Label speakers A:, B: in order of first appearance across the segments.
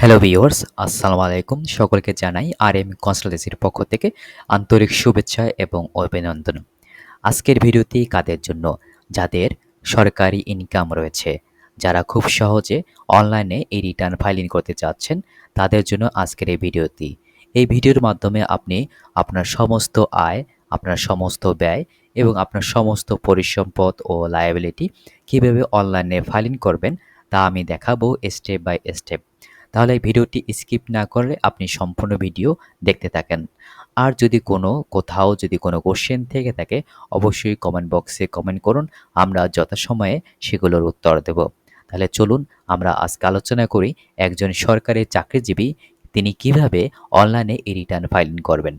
A: Hello viewers আসসালামু আলাইকুম। সকলকে জানাই আর এম কনসালটেন্সির পক্ষ থেকে আন্তরিক শুভেচ্ছা এবং অভিনন্দন। আজকের ভিডিওটি কাদের জন্য? যাদের সরকারি ইনকাম রয়েছে, যারা খুব সহজে অনলাইনে এই রিটার্ন ফাইলিং করতে চাচ্ছেন, তাদের জন্য আজকের এই ভিডিওটি। এই ভিডিওর মাধ্যমে আপনি আপনার সমস্ত আয়, আপনার সমস্ত ব্যয় এবং আপনার সমস্ত পরিসম্পদ ও লায়াবিলিটি কীভাবে অনলাইনে ফাইলিং করবেন, তা আমি দেখাবো স্টেপ বাই স্টেপ তাহলে ভিডিওটি স্কিপ না করলে আপনি সম্পূর্ণ ভিডিও দেখতে থাকেন। আর যদি কোনো, কোথাও যদি কোনো কোশ্চেন থেকে থাকে, অবশ্যই কমেন্ট বক্সে কমেন্ট করুন, আমরা যথাসময়ে সেগুলোর উত্তর দেব। তাহলে চলুন, আমরা আজকে আলোচনা করি একজন সরকারি চাকরিজীবী, তিনি কীভাবে অনলাইনে এই রিটার্ন ফাইলিং করবেন।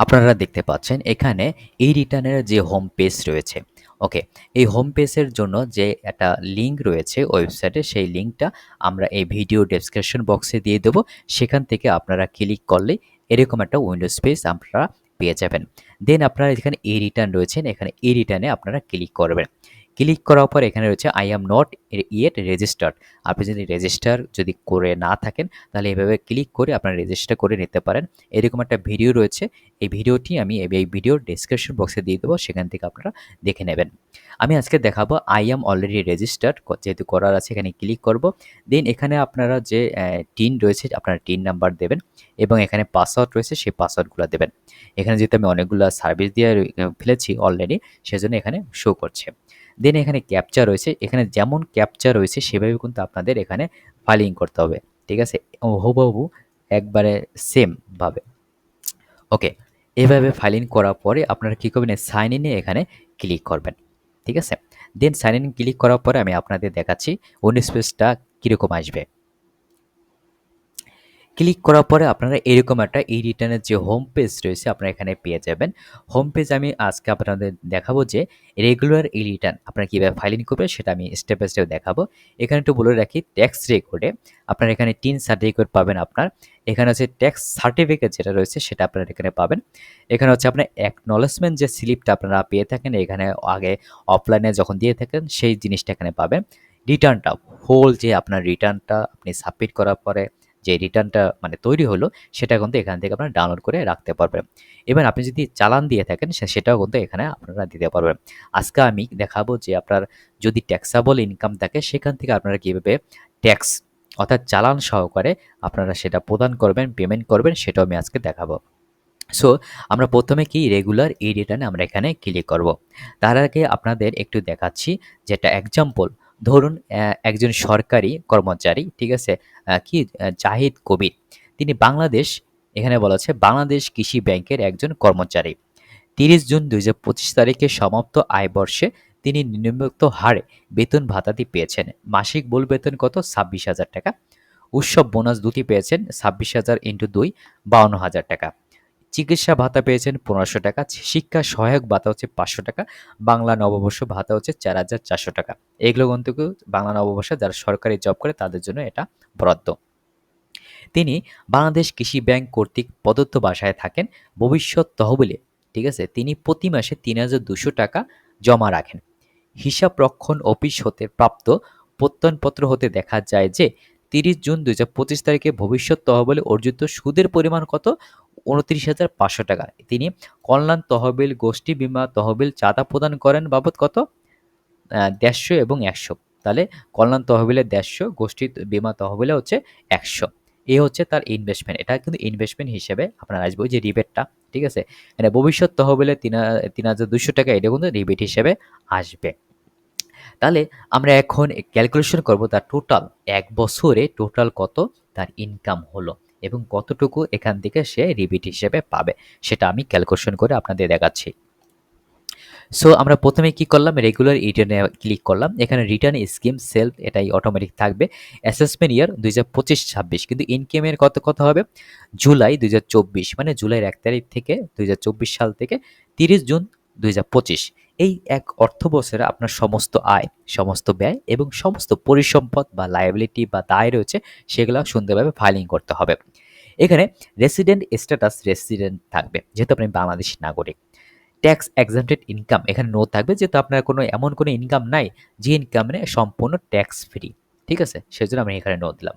A: আপনারা দেখতে পাচ্ছেন, এখানে এই রিটার্নের যে হোম পেজ রয়েছে ওকে, এই হোম পেজের জন্য যে একটা লিঙ্ক রয়েছে ওয়েবসাইটে সেই লিঙ্কটা আমরা এই ভিডিও ডেসক্রিপশন বক্সে দিয়ে দেবো। সেখান থেকে আপনারা ক্লিক করলে এরকম একটা উইন্ডোজ পেজ আপনারা পেয়ে যাবেন। দেন আপনারা এখানে এ রিটার্ন রয়েছেন, এখানে এ রিটার্নে আপনারা ক্লিক করবেন। ক্লিক করার পর এখানে রয়েছে I am not yet registered আপনি যদি রেজিস্টার যদি করে না থাকেন, তাহলে এভাবে ক্লিক করে আপনারা রেজিস্টার করে নিতে পারেন। এরকম একটা ভিডিও রয়েছে, এই ভিডিওটি আমি এই ভিডিওর ডিসক্রিপশন বক্সে দিয়ে দেবো, সেখান থেকে আপনারা দেখে নেবেন। আমি আজকে দেখাবো আই এম অলরেডি রেজিস্টার্ড যেহেতু করার আছে, এখানে ক্লিক করব। দেন এখানে আপনারা যে টিন রয়েছে, আপনারা টিন নাম্বার দেবেন এবং এখানে পাসওয়ার্ড রয়েছে, সেই পাসওয়ার্ডগুলো দেবেন। এখানে যেহেতু আমি অনেকগুলো সার্ভিস দিয়ে ফেলেছি অলরেডি সেজন্য এখানে শো করছে। দেন এখানে ক্যাপচা রয়েছে। এখানে যেমন ক্যাপচা রয়েছে, সেভাবে কিন্তু আপনাদের এখানে ফাইলিং করতে হবে। ঠিক আছে? হুবহু একবারে সেমভাবে ওকে এভাবে ফাইলিং করার পরে আপনারা কী করবেন? সাইন ইনে এখানে ক্লিক করবেন। ঠিক আছে? দেন সাইন ইন ক্লিক করার পরে আমি আপনাদের দেখাচ্ছি উনিশ স্পেসটা কীরকম আসবে। ক্লিক করার পরে আপনারা এরকম একটা এই রিটার্নের যে হোম পেজ রয়েছে আপনারা এখানে পেয়ে যাবেন। হোম পেজ আমি আজকে আপনাদের দেখাবো যে রেগুলার ই রিটার্ন আপনারা কীভাবে ফাইলিং করবেন সেটা আমি স্টেপ বাই স্টেপ দেখাবো। এখানে একটু বলে রাখি ট্যাক্স রেকর্ডে আপনারা এখানে টিন সার্টিফিকেট পাবেন আপনার। এখানে হচ্ছে ট্যাক্স সার্টিফিকেট যেটা রয়েছে সেটা আপনারা এখানে পাবেন। এখানে হচ্ছে আপনার অ্যাকনলেজমেন্ট যে স্লিপটা আপনারা পেয়ে থাকেন, এখানে আগে অফলাইনে যখন দিয়ে থাকেন সেই জিনিসটা এখানে পাবেন। রিটার্নটা হোল যে আপনার রিটার্নটা আপনি সাবমিট করার পরে যে রিটার্নটা মানে তৈরি হলো, সেটা কিন্তু এখান থেকে আপনারা ডাউনলোড করে রাখতে পারবেন। এবার আপনি যদি চালান দিয়ে থাকেন সেটাও কিন্তু এখানে আপনারা দিতে পারবেন। আজকে আমি দেখাবো যে আপনার যদি ট্যাক্সাবল ইনকাম থাকে, সেখান থেকে আপনারা কীভাবে ট্যাক্স অর্থাৎ চালান সহকারে আপনারা সেটা প্রদান করবেন পেমেন্ট করবেন, সেটাও আমি আজকে দেখাবো। সো আমরা প্রথমে কি রেগুলার এই রিটার্নে আমরা এখানে ক্লিক করব। তার আগে আপনাদের একটু দেখাচ্ছি, যেটা এক্সাম্পল ধরুন একজন সরকারি কর্মচারী, ঠিক আছে কি জাহিদ কবির, তিনি বাংলাদেশ, এখানে বলা আছে বাংলাদেশ কৃষি ব্যাংকের একজন কর্মচারী। তিরিশ জুন দুই হাজার পঁচিশ তারিখে সমাপ্ত আয় বর্ষে তিনি নিম্নোক্ত হারে বেতন ভাতাটি পেয়েছেন। মাসিক মূল বেতন কত? ছাব্বিশ হাজার টাকা। উৎসব বোনাস দুটি পেয়েছেন, ছাব্বিশ হাজার ইন্টু দুই, বাউন্ন হাজার টাকা। চিকিৎসা ভাতা পেয়েছেন পনেরোশো টাকা, শিক্ষা সহায়ক ভাতা হচ্ছে পাঁচশো টাকা, বাংলা নববর্ষ ভাতা হচ্ছে চার হাজার চারশো টাকা। এগুলো কিন্তু বাংলা নববর্ষে যারা সরকারি জব করে তাদের জন্য এটা বরাদ্দ। তিনি বাংলাদেশ কৃষি ব্যাংক কর্তৃক প্রদত্ত বাসায় থাকেন, ভবিষ্যৎ তহবিলে, ঠিক আছে, তিনি প্রতি মাসে তিন হাজার দুশো টাকা জমা রাখেন। হিসাব রক্ষণ অফিস হতে প্রাপ্ত প্রত্যয়নপত্র হতে দেখা যায় যে তিরিশ জুন দুই হাজার পঁচিশ তারিখে ভবিষ্যৎ তহবিলে অর্জিত সুদের পরিমাণ কত? উনত্রিশ হাজার পাঁচশো টাকা। তিনি কল্যাণ তহবিল, গোষ্ঠী বিমা তহবিল, চাঁদা প্রদান করেন বাবদ কত? দেড়শো এবং একশো। তাহলে কল্যাণ তহবিলে দেড়শো, গোষ্ঠী বিমা তহবিলে হচ্ছে একশো। এ হচ্ছে তার ইনভেস্টমেন্ট এটা কিন্তু ইনভেস্টমেন্ট হিসেবে আপনার আসবে যে রিবেটটা ঠিক আছে? মানে ভবিষ্যৎ তহবিলে তিন তিন হাজার দুশো টাকা এটা কিন্তু রিবেট হিসেবে আসবে। তাহলে আমরা এখন ক্যালকুলেশন করব তার টোটাল এক বছরে টোটাল কত? তার ইনকাম হলো এবং কতটুকু এখান থেকে সে রিবিট হিসেবে পাবে? সেটা আমি ক্যালকুলেশন করে আপনাদের দেখাচ্ছি। সো আমরা প্রথমে কি করলাম? রেগুলার রিটার্নে ক্লিক করলাম। এখানে রিটার্ন স্কিম সেলফ এটাই অটোমেটিক থাকবে। অ্যাসেসমেন্ট ইয়ার দুই হাজার পঁচিশ ছাব্বিশ, কিন্তু ইনকামের কত কত হবে? জুলাই দুই হাজার চব্বিশ মানে জুলাইয়ের এক তারিখ থেকে দুই হাজার চব্বিশ সাল থেকে তিরিশ জুন দুই হাজার পঁচিশ। এই এক অর্থ বছরে আপনার সমস্ত আয়, সমস্ত ব্যয় এবং সমস্ত পরিসম্পদ বা লায়াবিলিটি বা দায় রয়েছে, সেগুলো সুন্দরভাবে ফাইলিং করতে হবে। এখানে রেসিডেন্ট স্ট্যাটাস রেসিডেন্ট থাকবে, যেহেতু আপনি বাংলাদেশি নাগরিক। ট্যাক্স এক্সামটেড ইনকাম এখানে নো থাকবে, যেহেতু আপনার কোনো এমন কোনো ইনকাম নাই, যে ইনকাম সম্পূর্ণ ট্যাক্স ফ্রি ঠিক আছে? সেজন্য আমি এখানে নো দিলাম।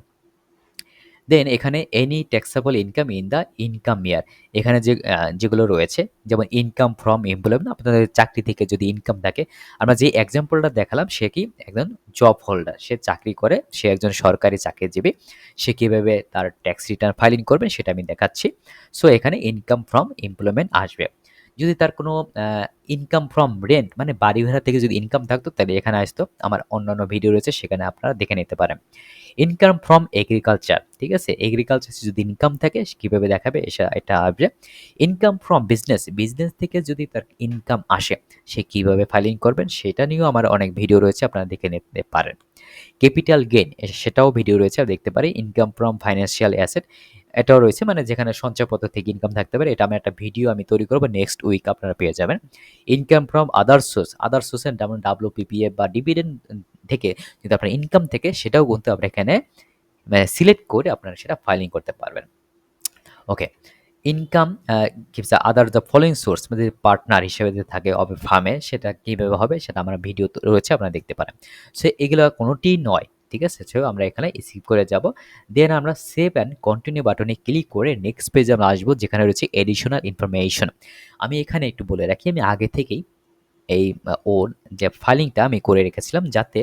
A: দেন এখানে any taxable income in the income year এখানে যে যেগুলো রয়েছে, যেমন ইনকাম ফ্রম এমপ্লয়মেন্ট আপনাদের চাকরি থেকে যদি ইনকাম থাকে, আমরা যে এক্সাম্পলটা দেখালাম, সে কি? একজন জব হোল্ডার সে চাকরি করে, সে একজন সরকারি চাকরিজীবী, সে কীভাবে তার ট্যাক্স রিটার্ন ফাইলিং করবেন সেটা আমি দেখাচ্ছি। সো এখানে ইনকাম ফ্রম এমপ্লয়মেন্ট আসবে। যদি তার কোনো ইনকাম ফ্রম রেন্ট মানে বাড়ি ভাড়া থেকে যদি ইনকাম থাকতো, তাহলে এখানে আসতো। আমার অন্যান্য ভিডিও রয়েছে, সেখানে আপনারা দেখে নিতে পারেন। ইনকাম ফ্রম এগ্রিকালচার ঠিক আছে? এগ্রিকালচার যদি ইনকাম থাকে কীভাবে দেখাবে? এটা আসবে। ইনকাম ফ্রম বিজনেস বিজনেস থেকে যদি তার ইনকাম আসে, সে কীভাবে ফাইলিং করবেন, সেটা নিয়েও আমার অনেক ভিডিও রয়েছে, আপনারা দেখে নিতে পারেন। ক্যাপিটাল গেইন সেটাও ভিডিও রয়েছে আর দেখতে পারি ইনকাম ফ্রম ফাইন্যান্সিয়াল অ্যাসেট এটাও রয়েছে মানে যেখানে সঞ্চয়পত্র থেকে ইনকাম থাকতে পারে। এটা আমি একটা ভিডিও আমি তৈরি করব নেক্সট উইক আপনারা পেয়ে যাবেন। Income from other source other সোর্সের যেমন ডাব্লু পিপিএফ বা ডিভিডেন্ড থেকে যদি আপনার ইনকাম থেকে সেটাও কিন্তু আপনার এখানে সিলেক্ট করে আপনারা সেটা ফাইলিং করতে পারবেন। Okay income gives other the following source মানে পার্টনার হিসেবে যদি থাকে হবে ফার্মে সেটা কীভাবে হবে সেটা আমার ভিডিও রয়েছে, আপনারা দেখতে পারেন। সো এগুলো কোনোটি নয়। ঠিক আছে? সেও আমরা এখানে স্কিপ করে যাব। দেন আমরা সেভ অ্যান্ড কন্টিনিউ বাটনে ক্লিক করে নেক্সট পেজে আমরা আসব, যেখানে রয়েছে এডিশনাল ইনফরমেশন আমি এখানে একটু বলে রাখি, আমি আগে থেকেই এই ওর যে ফাইলিংটা আমি করে রেখেছিলাম যাতে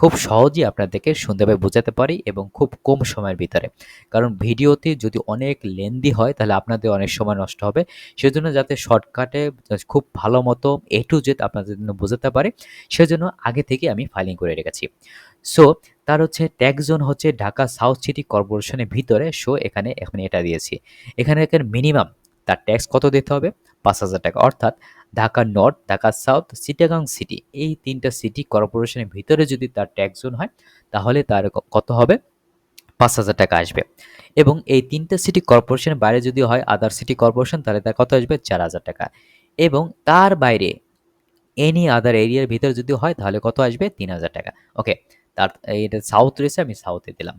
A: খুব সহজেই আপনাদেরকে সুন্দরভাবে বোঝাতে পারি এবং খুব কম সময়ের ভিতরে। কারণ ভিডিওতে যদি অনেক লেন্দি হয়, তাহলে আপনাদের অনেক সময় নষ্ট হবে। সেজন্য যাতে শর্টকাটে খুব ভালো মতো এ টু জেড আপনাদের জন্য বোঝাতে পারে, সেজন্য আগে থেকে আমি ফাইলিং করে রেখেছি। সো তার হচ্ছে ট্যাক্স জোন হচ্ছে ঢাকা সাউথ সিটি কর্পোরেশনের ভিতরে। সো এখানে এখন এটা দিয়েছি। এখানে মিনিমাম তার ট্যাক্স কত দিতে হবে? পাঁচ হাজার টাকা। অর্থাৎ Dhaka north Dhaka south Chittagong city এই তিনটা সিটি কর্পোরেশনের ভিতরে যদি তার ট্যাক্স জোন হয়, তাহলে তার কত হবে? পাঁচ হাজার টাকা আসবে। এবং এই তিনটা সিটি কর্পোরেশনের বাইরে যদি হয় আদার সিটি কর্পোরেশন তাহলে তার কত আসবে? চার হাজার টাকা। এবং তার বাইরে এনি আদার এরিয়ার ভিতরে যদি হয়, তাহলে কত আসবে? তিন হাজার টাকা। ওকে তার এটা সাউথ রয়েছে, আমি সাউথে দিলাম।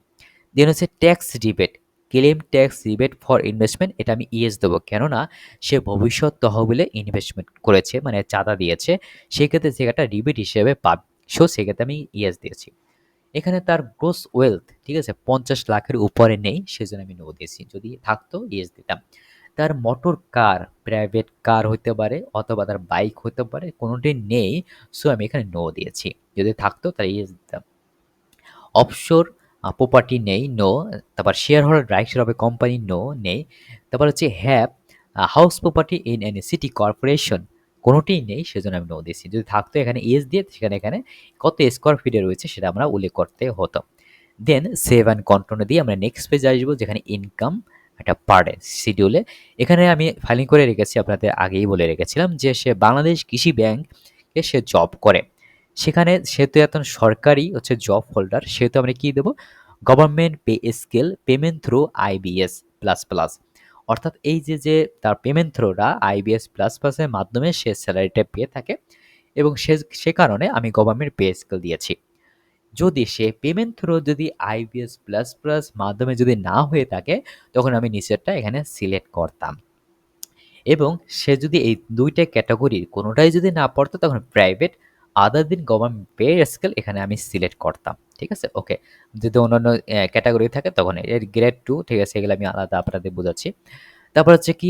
A: দেন হচ্ছে tax rebate claim tax rebate for investment এটা আমি ইয়েস দেবো। কেননা, সে ভবিষ্যৎ তহবিলে ইনভেস্টমেন্ট করেছে মানে চাঁদা দিয়েছে, সেক্ষেত্রে সে একটা রিবেট হিসেবে পাবে। সো সেক্ষেত্রে আমি ইয়েস দিয়েছি। এখানে তার গ্রোস ওয়েলথ ঠিক আছে, পঞ্চাশ লাখের উপরে নেই, সেজন্য আমি নো দিয়েছি। যদি থাকতো ইয়েস দিতাম। তার মোটর কার প্রাইভেট কার হতে পারে, অথবা তার বাইক হতে পারে, কোনোটি নেই সো আমি এখানে নো দিয়েছি। যদি থাকতো, তাহলে ইয়েস দিতাম। অফশোর প্রপার্টি নেই নো তারপর শেয়ার হোল্ডার রাইটস হবে কোম্পানি নো নেই। তারপর হচ্ছে have house property in an city corporation কোনোটিই নেই, সেজন্য আমি নো দিয়েছি। যদি থাকতো এখানে এস দিয়ে, সেখানে এখানে কত স্কোয়ার ফিটে রয়েছে, সেটা আমরা উল্লেখ করতে হতো। দেন সেভ অ্যান্ড কন্টিনিউ দিয়ে আমরা নেক্সট পেজ আসব, যেখানে ইনকাম একটা পার শিডিউলে এখানে আমি ফাইলিং করে রেখেছি, আপনাদের আগেই বলে রেখেছিলাম যে সে বাংলাদেশ কৃষি ব্যাংকে সে জব করে। সেখানে সেহেতু এখন সরকারি হচ্ছে জব হোল্ডার সেহেতু আমরা কী দেবো? Government pay scale payment through IBS plus plus অর্থাৎ এই যে যে তার পেমেন্ট থ্রোটা আইবিএস প্লাস প্লাসের মাধ্যমে সে স্যালারিটা পেয়ে থাকে এবং সে সে কারণে আমি গভর্নমেন্ট পে স্কেল দিয়েছি। যদি সে পেমেন্ট থ্রো যদি আইবিএস প্লাস প্লাস মাধ্যমে যদি না হয়ে থাকে, তখন আমি নিচেরটা এখানে সিলেক্ট করতাম। এবং সে যদি এই দুইটা ক্যাটাগরির কোনোটাই যদি না পড়তো, তখন প্রাইভেট আদার দিন গভর্নমেন্ট পে স্কেল এখানে আমি সিলেক্ট করতাম, ঠিক আছে? ওকে যদি অন্যান্য ক্যাটাগরি থাকে, তখন এর গ্রেড টু ঠিক আছে, এগুলো আমি আলাদা আপনাদের বোঝাচ্ছি। তারপর হচ্ছে কি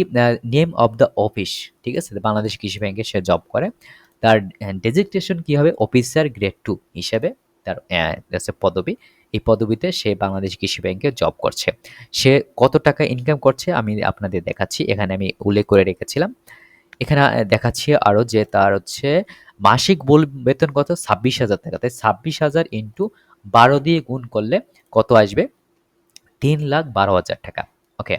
A: নেম অফ দ্য অফিস ঠিক আছে? বাংলাদেশ কৃষি ব্যাংকে সে জব করে। তার ডেজিগনেশন কী হবে? অফিসার গ্রেড টু হিসেবে তার হচ্ছে পদবি। এই পদবিতে সে বাংলাদেশ কৃষি ব্যাংকে জব করছে। সে কত টাকা ইনকাম করছে আমি আপনাদের দেখাচ্ছি। এখানে আমি উল্লেখ করে রেখেছিলাম। এখানে দেখাচ্ছি আরও যে তার হচ্ছে মাসিক বল বেতন কত? ছাব্বিশ হাজার টাকা। তাই ছাব্বিশ হাজার ইন্টু বারো দিয়ে গুণ করলে কত আসবে? তিন লাখ বারো হাজার টাকা। ওকে।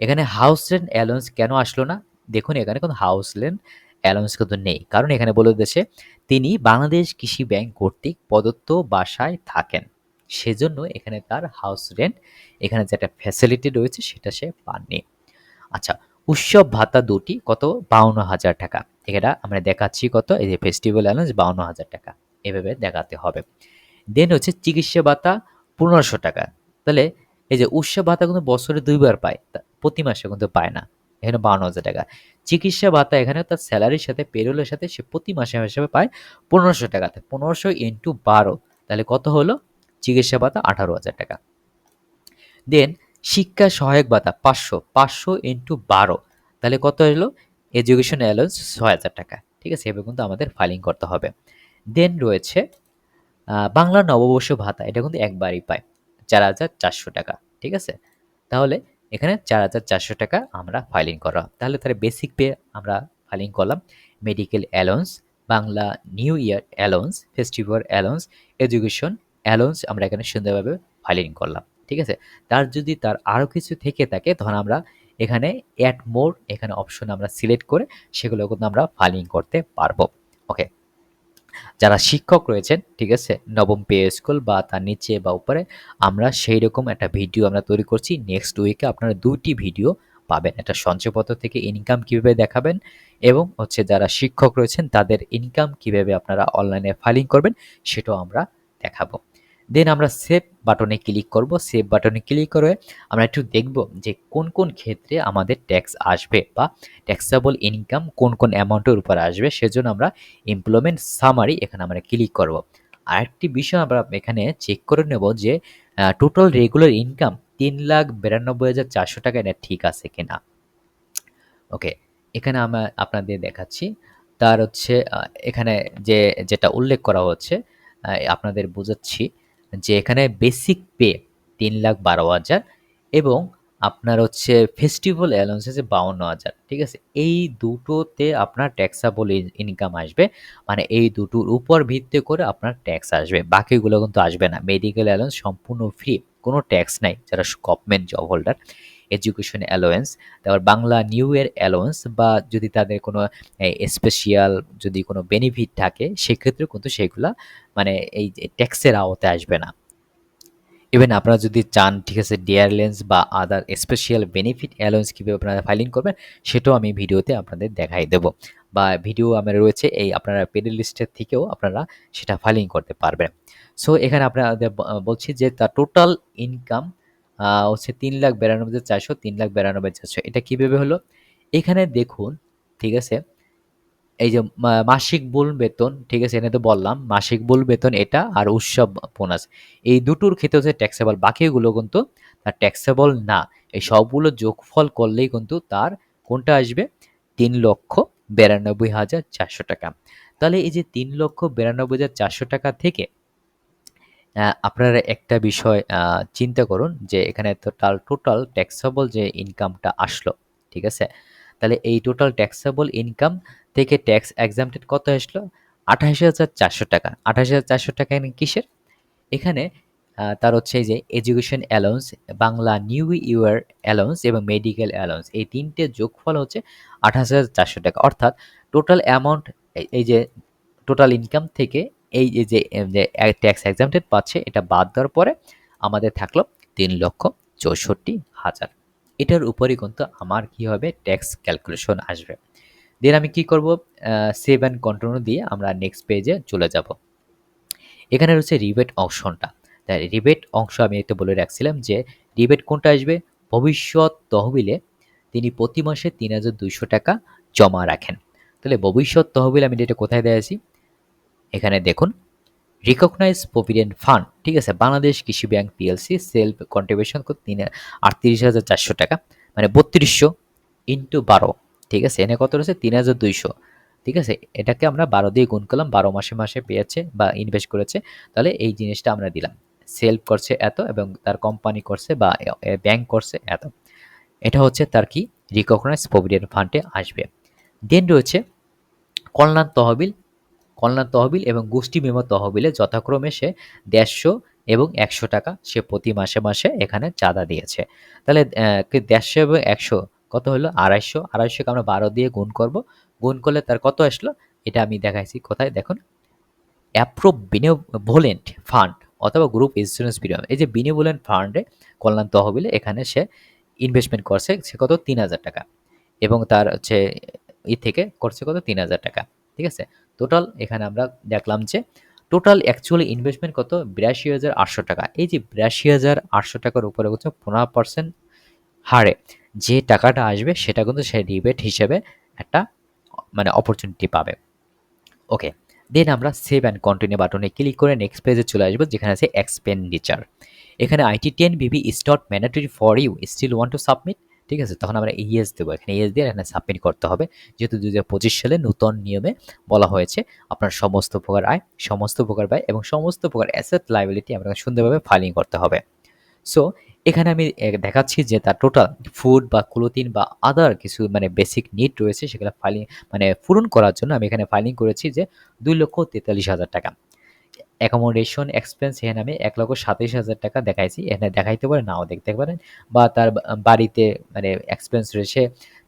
A: এখানে হাউস রেন্ট অ্যালাউন্স কেন আসলো না? দেখুন, এখানে কোনো হাউস রেন্ট অ্যালাউন্স কিন্তু নেই। কারণ এখানে বলে দিয়েছে, তিনি বাংলাদেশ কৃষি ব্যাংক কর্তৃক প্রদত্ত বাসায় থাকেন। সেজন্য এখানে তার হাউস রেন্ট এখানে যেটা ফ্যাসিলিটি রয়েছে, সেটা সে পাননি। আচ্ছা উৎসব ভাতা দুটি, কত? বাউন্ন হাজার টাকা। এটা আমরা দেখাচ্ছি কত? এই যে ফেস্টিভ্যাল অ্যালাউন্স বাউন্ন হাজার টাকা। এভাবে দেখাতে হবে। দেন হচ্ছে চিকিৎসা ভাতা পনেরোশো টাকা। তাহলে এই যে উৎসব ভাতা কিন্তু বছরে দুইবার পায় প্রতি মাসে কিন্তু পায় না। এখানে বাউন্ন হাজার টাকা। চিকিৎসা ভাতা এখানে তার স্যালারির সাথে পেরোলের সাথে সে প্রতি মাসে হিসেবে পায় পনেরোশো টাকাতে পনেরোশো ইন্টু বারো, তাহলে কত হলো? চিকিৎসা ভাতা আঠারো হাজার টাকা। দেন শিক্ষা সহায়ক ভাতা, পাঁচশো পাঁচশো ইন্টু বারো। তাহলে কত এলো? এডুকেশন অ্যালাউন্স ছয় হাজার টাকা। ঠিক আছে? এভাবে কিন্তু আমাদের ফাইলিং করতে হবে। দেন রয়েছে বাংলা নববর্ষ ভাতা। এটা কিন্তু একবারই পায়। চার হাজার চারশো টাকা। ঠিক আছে? তাহলে এখানে চার হাজার চারশো টাকা আমরা ফাইলিং করা। তাহলে তাহলে বেসিক পে আমরা ফাইলিং করলাম। Medical allowance Bangla new year allowance festival allowance education allowance আমরা এখানে সুন্দরভাবে ফাইলিং করলাম। ঠিক আছে? তার যদি তার আরও কিছু থেকে থাকে, তখন আমরা এখানে অ্যাড মোর এখানে অপশন আমরা সিলেক্ট করে সেগুলো কিন্তু আমরা ফাইলিং করতে পারব। ওকে যারা শিক্ষক রয়েছেন, ঠিক আছে? নবম পে স্কুল বা তার নিচে বা উপরে, আমরা সেই রকম একটা ভিডিও আমরা তৈরি করছি। নেক্সট উইকে আপনারা দুইটি ভিডিও পাবেন। একটা সঞ্চয়পত্র থেকে ইনকাম কীভাবে দেখাবেন এবং হচ্ছে যারা শিক্ষক রয়েছেন, তাদের ইনকাম কীভাবে আপনারা অনলাইনে ফাইলিং করবেন, সেটাও আমরা দেখাবো। দেন আমরা সেভ বাটনে ক্লিক করব। সেভ বাটনে ক্লিক করে আমরা একটু দেখব যে কোন কোন ক্ষেত্রে আমাদের ট্যাক্স আসবে বা ট্যাক্সেবল ইনকাম কোন কোন অ্যামাউন্টের উপর আসবে। সেজন্য আমরা এমপ্লয়মেন্ট সামারি এখানে আমরা ক্লিক করব। আরেকটি বিষয় আমরা এখানে চেক করে নেব যে টোটাল রেগুলার ইনকাম তিন লাখ বিরানব্বই হাজার চারশো টাকা এটা ঠিক আছে কিনা? ওকে এখানে আমরা আপনাদের দেখাচ্ছি। তার হচ্ছে এখানে যে, যেটা উল্লেখ করা হচ্ছে আপনাদের বোঝাচ্ছি। যে এখানে বেসিক পে তিন লাখ বারো হাজার এবং আপনার হচ্ছে ফেস্টিভ্যাল অ্যালাউন্স আছে বাউন্ন হাজার, ঠিক আছে? এই দুটোতে আপনার ট্যাক্সাবল ইনকাম আসবে মানে এই দুটোর উপর ভিত্তি করে আপনার ট্যাক্স আসবে, বাকিগুলো কিন্তু আসবে না। মেডিকেল অ্যালাউন্স সম্পূর্ণ ফ্রি কোনো ট্যাক্স নাই, যারা government job holder education allowance তারপর বাংলা নিউ ইয়ার অ্যালোয়েন্স বা যদি তাদের কোনো স্পেশিয়াল যদি কোনো বেনিফিট থাকে সেক্ষেত্রে কিন্তু সেগুলা মানে এই ট্যাক্সের আওতায় আসবে না। ইভেন আপনারা যদি চান, ঠিক আছে ডিয়ারলেন্স বা আদার স্পেশাল বেনিফিট অ্যালোয়েন্স কীভাবে আপনারা ফাইলিং করবেন, সেটাও আমি ভিডিওতে আপনাদের দেখাই দেব। বা ভিডিও আমার রয়েছে, এই আপনারা পেডেল লিস্টের থেকেও আপনারা সেটা ফাইলিং করতে পারবেন। সো এখানে আপনাদের বলছি যে তার টোটাল ইনকাম হচ্ছে তিন লাখ বিরানব্বই হাজার চারশো তিন লাখ বিরানব্বই চারশো। এটা কীভাবে হলো? এখানে দেখুন, ঠিক আছে? এই যে মাসিক মূল বেতন, ঠিক আছে? এনে তো বললাম, মাসিক মূল বেতন এটা আর উৎসব বোনাস। এই দুটোর ক্ষেত্রে হচ্ছে ট্যাক্সেবল বাকিগুলো কিন্তু তার ট্যাক্সেবল না। এই সবগুলো যোগফল করলেই কিন্তু তার কোনটা আসবে? তিন লক্ষ বিরানব্বই হাজার চারশো টাকা। তাহলে এই যে তিন লক্ষ বিরানব্বই হাজার চারশো টাকা থেকে আপনারা একটা বিষয় চিন্তা করুন যে এখানে টোটাল টোটাল ট্যাক্সেবল যে ইনকামটা আসলো, ঠিক আছে? তাহলে এই টোটাল ট্যাক্সেবল ইনকাম থেকে ট্যাক্স এক্সামটেড কত আসলো? আঠাশ হাজার চারশো টাকা। আঠাশ হাজার চারশো টাকা কিসের? এখানে তার হচ্ছে যে education allowance Bangla new year allowance এবং মেডিকেল অ্যালাউন্স এই তিনটে যোগফল হচ্ছে আঠাশ হাজার চারশো টাকা। অর্থাৎ টোটাল অ্যামাউন্ট এই যে টোটাল ইনকাম থেকে এই যে ট্যাক্স এক্সামটেড পাচ্ছে, এটা বাদ দেওয়ার পরে আমাদের থাকল তিন লক্ষ চৌষট্টি হাজার। এটার উপরই কিন্তু আমার কি হবে ট্যাক্স ক্যালকুলেশন আসবে। দেন আমি কি করব? সেভ অ্যান্ড কন্টিনিউ দিয়ে আমরা নেক্সট পেজে চলে যাব। এখানে রয়েছে রিবেট অপশনটা তাই রিবেট অংশ আমি একটু বলে রাখছিলাম যে রিবেট কোনটা আসবে? ভবিষ্যৎ তহবিলে তিনি প্রতি মাসে তিন হাজার দুইশো টাকা জমা রাখেন। তাহলে ভবিষ্যৎ তহবিল আমি এটা কোথায় দেখাচ্ছি এখানে দেখুন রিকগনাইজ প্রভিডেন্ট ফান্ড ঠিক আছে, বাংলাদেশ কৃষি ব্যাংক পিএলসি সেলফ কন্ট্রিবিউশন তিন, আটত্রিশ হাজার চারশো টাকা মানে বত্রিশশো ইন্টু বারো, ঠিক আছে, এনে কত রয়েছে? তিন হাজার দুইশো, ঠিক আছে, এটাকে আমরা বারো দিয়ে গুণ করলাম, বারো মাসে মাসে পেয়েছে বা ইনভেস্ট করেছে, তাহলে এই জিনিসটা আমরা দিলাম। সেলফ করছে এত এবং তার কোম্পানি করছে বা ব্যাংক করছে এত। এটা হচ্ছে তার কি? রিকগনাইজ প্রভিডেন্ট ফান্ডে আসবে। দেন রয়েছে কল্যাণ তহবিল কল্যাণ তহবিল এবং গোষ্ঠী বিমা তহবিলে যথাক্রমে সে দেড়শো এবং একশো টাকা সে প্রতি মাসে মাসে এখানে চাঁদা দিয়েছে। তাহলে দেড়শো এবং একশো কত হলো? আড়াইশো। আড়াইশোকে আমরা বারো দিয়ে গুণ করব। গুণ করলে তার কত আসলো? এটা আমি দেখাইছি কোথায়? দেখুন। অ্যাপ্রুভ বিনিভোলেন্ট ফান্ড অথবা গ্রুপ ইন্স্যুরেন্স প্রিমিয়াম এই যে বিনিভোলেন্ট ফান্ডে কল্যাণ তহবিলে এখানে সে ইনভেস্টমেন্ট করছে সে কত? তিন হাজার টাকা। এবং তার হচ্ছে ই থেকে করছে কত? তিন হাজার টাকা। ঠিক আছে? টোটাল এখানে আমরা দেখলাম যে টোটাল অ্যাকচুয়ালি ইনভেস্টমেন্ট কত? বিরাশি হাজার আটশো টাকা। এই যে বিরাশি হাজার আটশো টাকার উপরে হচ্ছে পনেরো পার্সেন্ট হারে যে টাকাটা আসবে, সেটা কিন্তু সে রিবেট হিসেবে একটা মানে অপরচুনিটি পাবে। ওকে দেন আমরা সেভ অ্যান্ড কন্টিনিউ বাটনে ক্লিক করে নেক্সট পেজে চলে আসব, যেখানে আছে এক্সপেন্ডিচার এখানে IT ten BB is not mandatory for you still want to submit ঠিক আছে? তখন আমরা ইয়েস দেবো। এখানে ইয়েস দিয়ে এখানে সাবমিট করতে হবে। যেহেতু দু হাজার পঁচিশ সালে নূতন নিয়মে বলা হয়েছে, আপনার সমস্ত প্রকার আয়, সমস্ত প্রকার ব্যয় এবং সমস্ত প্রকার অ্যাসেট লাইবিলিটি আপনাকে সুন্দরভাবে ফাইলিং করতে হবে। সো এখানে আমি দেখাচ্ছি যে তার টোটাল ফুড বা ক্লোথিং বা আদার কিছু মানে বেসিক নিড রয়েছে, সেগুলো ফাইলিং মানে পূরণ করার জন্য আমি এখানে ফাইলিং করেছি যে দুই লক্ষ তেতাল্লিশ হাজার টাকা। অ্যাকোমোডেশন এক্সপেন্স এখানে আমি এক লক্ষ সাতাইশ হাজার টাকা দেখাইছি। এখানে দেখাইতে পারে, নাও দেখতে পারেন। বা তার বাড়িতে মানে এক্সপেন্স রয়েছে।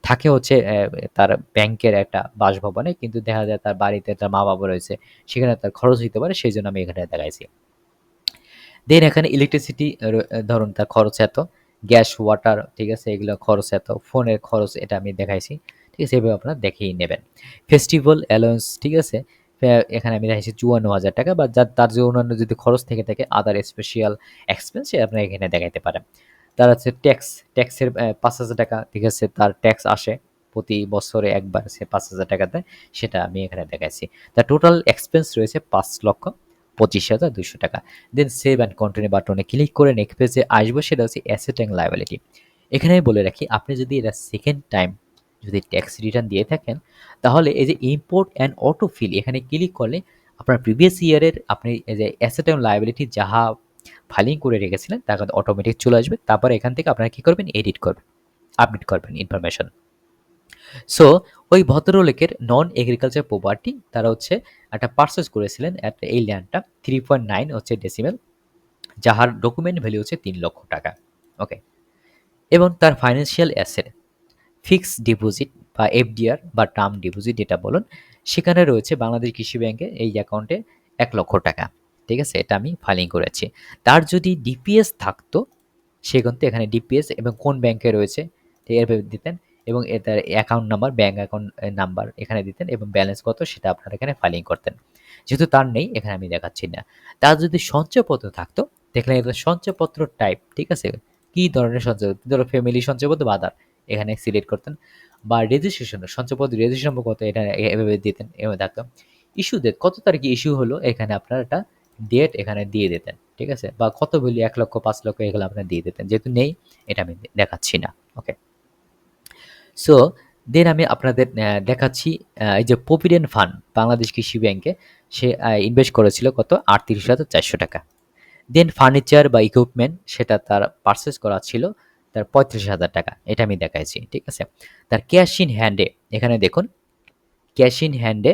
A: থাকে হচ্ছে তার ব্যাংকের একটা বাসভবনে, কিন্তু দেখা যায় তার বাড়িতে তার মা বাবা রয়েছে। সেখানে তার খরচ হইতে পারে, সেই জন্য আমি এখানে দেখাইছি। দেন এখানে ইলেকট্রিসিটি ধরুন তার খরচ এত গ্যাস ওয়াটার ঠিক আছে, এগুলো খরচ এত ফোনের খরচ এটা আমি দেখাইছি। ঠিক আছে, এভাবে আপনারা দেখেই নেবেন। ফেস্টিভ্যাল অ্যালাউন্স ঠিক আছে এখানে আমি দেখাইছি চুয়ান্ন হাজার টাকা বা যার তার যে অন্যান্য যদি খরচ থেকে থাকে আদার স্পেশাল এক্সপেন্স আপনারা এখানে দেখাইতে পারেন তার হচ্ছে ট্যাক্স ট্যাক্সের পাঁচ হাজার টাকা, ঠিক আছে, তার ট্যাক্স আসে প্রতি বছরে একবার সে পাঁচ হাজার টাকা দেয়, সেটা আমি এখানে দেখাইছি। তার টোটাল এক্সপেন্স রয়েছে পাঁচ লক্ষ পঁচিশ হাজার দুশো টাকা। দেন সেভ অ্যান্ড কন্টিনিউ বাটনে ক্লিক করে নেক্সট পেজে আসব, সেটা হচ্ছে অ্যাসেট অ্যান্ড লাইবিলিটি এখানে বলে রাখি, আপনি যদি এটা সেকেন্ড টাইম যদি ট্যাক্স রিটার্ন দিয়ে থাকেন, তাহলে এই যে ইম্পোর্ট অ্যান্ড অটো ফিল এখানে ক্লিক করলে আপনার প্রিভিয়াস ইয়ারের আপনি যে অ্যাসেট অ্যান্ড লাইবিলিটি যাহা ফাইলিং করে রেখেছিলেন তা অটোমেটিক চলে আসবে। তারপর এখান থেকে আপনারা কী করবেন? এডিট করবেন আপডেট করবেন ইনফরমেশন সো ওই ভদ্রলোকের নন এগ্রিকালচার প্রপার্টি তারা হচ্ছে একটা পার্সেস করেছিলেন একটা এই ল্যান্ডটা থ্রি পয়েন্ট নাইন হচ্ছে ডেসিমেল যাহার ডকুমেন্ট ভ্যালু হচ্ছে তিন লক্ষ টাকা। ওকে এবং তার ফাইন্যান্সিয়াল অ্যাসেট ফিক্সড ডিপোজিট বা এফডিআর বা টার্ম ডিপোজিট যেটা বলুন, সেখানে রয়েছে বাংলাদেশ কৃষি ব্যাংকে এই অ্যাকাউন্টে এক লক্ষ টাকা। ঠিক আছে? এটা আমি ফাইলিং করেছি। তার যদি ডিপিএস থাকতো, সে কিন্তু এখানে ডিপিএস এবং কোন ব্যাংকে রয়েছে এভাবে দিতেন এবং তার account number bank account number এখানে দিতেন এবং ব্যালেন্স কত, সেটা আপনারা এখানে ফাইলিং করতেন। যেহেতু তার নেই, এখানে আমি দেখাচ্ছি না। তার যদি সঞ্চয়পত্র থাকতো, দেখলেন এটা সঞ্চয়পত্র টাইপ ঠিক আছে? কী ধরনের সঞ্চয় ধরো ফ্যামিলি সঞ্চয়পত্র বা আদার এখানে সিলেক্ট করতেন বা রেজিস্ট্রেশন সঞ্চয়পত্র রেজিস্ট্রেশন কত এটা এভাবে দিতেন, এভাবে থাকতো। ইস্যু ডেট কত তারিখে ইস্যু হলো, এখানে আপনার একটা ডেট এখানে দিয়ে দিতেন, ঠিক আছে? বা কত ভ্যালু এক লক্ষ, পাঁচ লক্ষ এগুলো আপনারা দিয়ে দিতেন, যেহেতু নেই, এটা আমি দেখাচ্ছি না ওকে সো দেন আমি আপনাদের দেখাচ্ছি এই যে প্রভিডেন্ট ফান্ড বাংলাদেশ কৃষি ব্যাংকে সে ইনভেস্ট করেছিল কত? আটত্রিশ হাজার চারশো টাকা। দেন ফার্নিচার বা ইকুইপমেন্ট সেটা তার পারচেস করা ছিল তার পঁয়ত্রিশ হাজার টাকা, এটা আমি দেখাইছি, ঠিক আছে? তার ক্যাশ ইন হ্যান্ডে এখানে দেখুন ক্যাশ ইন হ্যান্ডে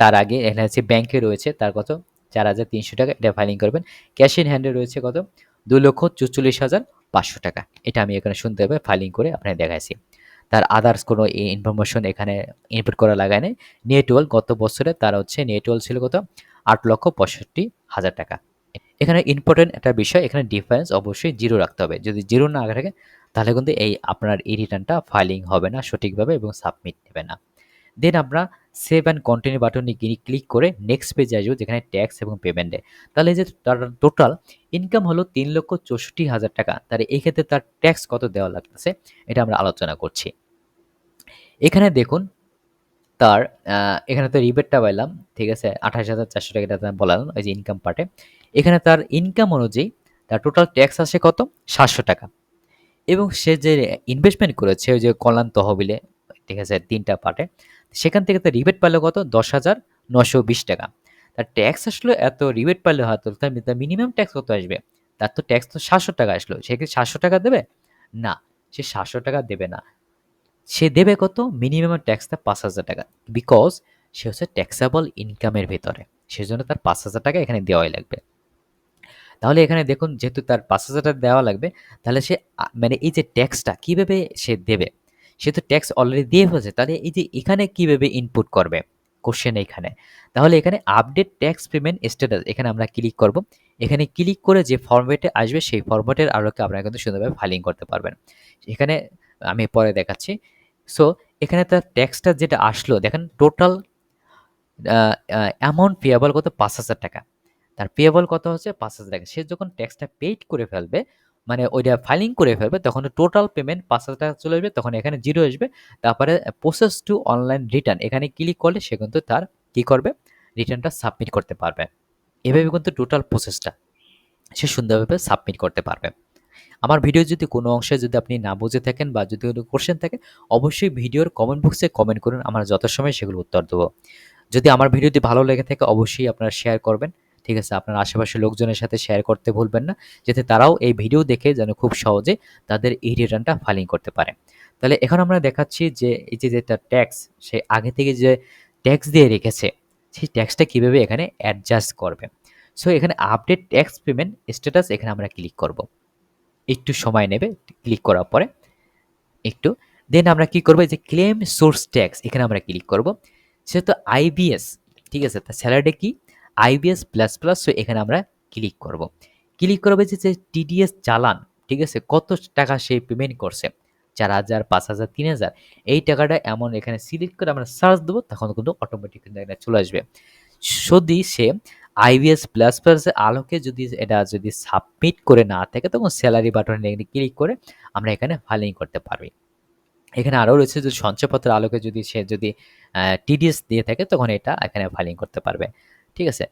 A: তার আগে এখানে হচ্ছে ব্যাংকে রয়েছে, তার কত? চার হাজার তিনশো টাকা, এটা ফাইলিং করবেন। ক্যাশ ইন হ্যান্ডে রয়েছে কত? দু লক্ষ চুচল্লিশ হাজার পাঁচশো টাকা, এটা আমি এখানে শুনতে হবে ফাইলিং করে আপনাকে দেখাইছি। তার আদার্স কোনো ইনফরমেশন এখানে ইনপুট করা লাগায় নেই। নেটওয়াল গত বছরে তার হচ্ছে নেটওয়াল ছিল কত? আট লক্ষ পঁয়ষট্টি হাজার টাকা। এখানে ইম্পর্টেন্ট একটা বিষয়, এখানে ডিফারেন্স অবশ্যই জিরো রাখতে হবে। যদি জিরো না থাকে, তাহলে কিন্তু এই আপনার এই রিটার্নটা ফাইলিং হবে না সঠিকভাবে এবং সাবমিট নেবে না। দেন আমরা সেভ অ্যান্ড কন্টিনিউ বাটনে ক্লিক করে নেক্সট পেজে আসব, যেখানে ট্যাক্স এবং পেমেন্টে তাহলে যে তার টোটাল ইনকাম হলো তিন লক্ষ চৌষট্টি হাজার টাকা। তাহলে এই ক্ষেত্রে তার ট্যাক্স কত দেওয়া লাগতেছে, এটা আমরা আলোচনা করছি। এখানে দেখুন তার এখানে তো রিবেটটা পাইলাম, ঠিক আছে? আঠাশ হাজার চারশো টাকা এটা বলালাম, ওই যে ইনকাম পার্টে এখানে তার ইনকাম অনুযায়ী তার টোটাল ট্যাক্স আসে কত? সাতশো টাকা। এবং সে যে ইনভেস্টমেন্ট করেছে, ওই যে কল্যাণ তহবিলে, ঠিক আছে, তিনটা পার্টে সেখান থেকে তার রিবেট পাইলো কত? দশ হাজার নশো বিশ টাকা। তার ট্যাক্স আসলো, এত রিবেট পাইলে হয়তো, তার মিনিমাম ট্যাক্স কত আসবে? তার তো ট্যাক্স তো সাতশো টাকা আসলো। সে কি সাতশো টাকা দেবে? না, সে সাতশো টাকা দেবে না। সে দেবে কত? মিনিমাম ট্যাক্সটা পাঁচ হাজার টাকা। বিকজ সে হচ্ছে ট্যাক্সেবল ইনকামের ভেতরে। সেজন্য তার পাঁচ হাজার টাকা এখানে দেওয়াই লাগবে। তাহলে এখানে দেখুন, যেহেতু তার পাঁচ হাজার টাকা দেওয়া লাগবে, তাহলে সে মানে এই যে ট্যাক্সটা কীভাবে সে দেবে? সে তো ট্যাক্স অলরেডি দিয়ে ফেলছে। তাহলে এই যে এখানে কীভাবে ইনপুট করবে? কোশ্চেন এখানে। তাহলে এখানে আপডেট ট্যাক্স পেমেন্ট স্ট্যাটাস এখানে আমরা ক্লিক করব। এখানে ক্লিক করে যে ফর্মেটে আসবে, সেই ফর্মেটের আলোকে আপনারা কিন্তু সুন্দরভাবে ফাইলিং করতে পারবেন। এখানে আমি পরে দেখাচ্ছি। সো এখানে তার ট্যাক্সটা যেটা আসলো, দেখেন টোটাল অ্যামাউন্ট পেয়েবল কত? পাঁচ হাজার টাকা। তার পেয়েবল কত হচ্ছে? পাঁচ হাজার টাকা। সে যখন ট্যাক্সটা পেইড করে ফেলবে মানে ওইটা ফাইলিং করে ফেলবে, তখন টোটাল পেমেন্ট পাঁচ হাজার টাকা চলে আসবে, তখন এখানে জিরো আসবে। তারপরে প্রসেস টু অনলাইন রিটার্ন এখানে ক্লিক করলে সে কিন্তু তার কী করবে? রিটার্নটা সাবমিট করতে পারবে। এভাবে কিন্তু টোটাল প্রসেসটা সে সুন্দরভাবে সাবমিট করতে পারবে। আমার ভিডিও যদি কোনো অংশে যদি আপনি না বুঝে থাকেন বা যদি কোনো কোশ্চেন থাকে, অবশ্যই ভিডিওর কমেন্ট বক্সে কমেন্ট করুন, আমরা যথাসময়ে সেগুলো উত্তর দেবো। যদি আমার ভিডিওটি ভালো লেগে থাকে, অবশ্যই আপনারা শেয়ার করবেন। ঠিক আছে, আপনার আশেপাশের লোকজনের সাথে শেয়ার করতে ভুলবেন না, যাতে তারাও এই ভিডিও দেখে যেন খুব সহজে তাদের এই রিটার্নটা ফাইলিং করতে পারে। তাহলে এখন আমরা দেখাচ্ছি যে এই যে যেটা ট্যাক্স সে আগে থেকে যে ট্যাক্স দিয়ে রেখেছে, সেই ট্যাক্সটা কীভাবে এখানে অ্যাডজাস্ট করবে। সো এখানে আপডেট ট্যাক্স পেমেন্ট স্ট্যাটাস এখানে আমরা ক্লিক করব। একটু সময় নেবে ক্লিক করার পরে একটু। দেন আমরা কি করব যে ক্লেম সোর্স ট্যাক্স এখানে আমরা ক্লিক করব। সেহেতু আইবিএস ঠিক আছে? তা স্যালারি কি? আইবিএস প্লাস প্লাস এখানে আমরা ক্লিক করব। ক্লিক করবে যে যে টিডিএস চালান, ঠিক আছে? কত টাকা সে পেমেন্ট করছে? চার হাজার, পাঁচ হাজার, তিন হাজার। এই টাকাটা এমন এখানে সিলেক্ট করে আমরা সার্চ দেবো, তখন কিন্তু অটোমেটিক কিন্তু এখানে চলে আসবে। যদি সে আইবিএস প্লাস প্লাসের আলোকে যদি এটা যদি সাবমিট করে না থাকে, তখন স্যালারি বাটনে ক্লিক করে আমরা এখানে ফাইলিং করতে পারবি। এখানে আরও রয়েছে যে সঞ্চয়পত্রের আলোকে যদি সে যদি টিডিএস দিয়ে থাকে, তখন এটা এখানে ফাইলিং করতে পারবে। ঠিক আছে?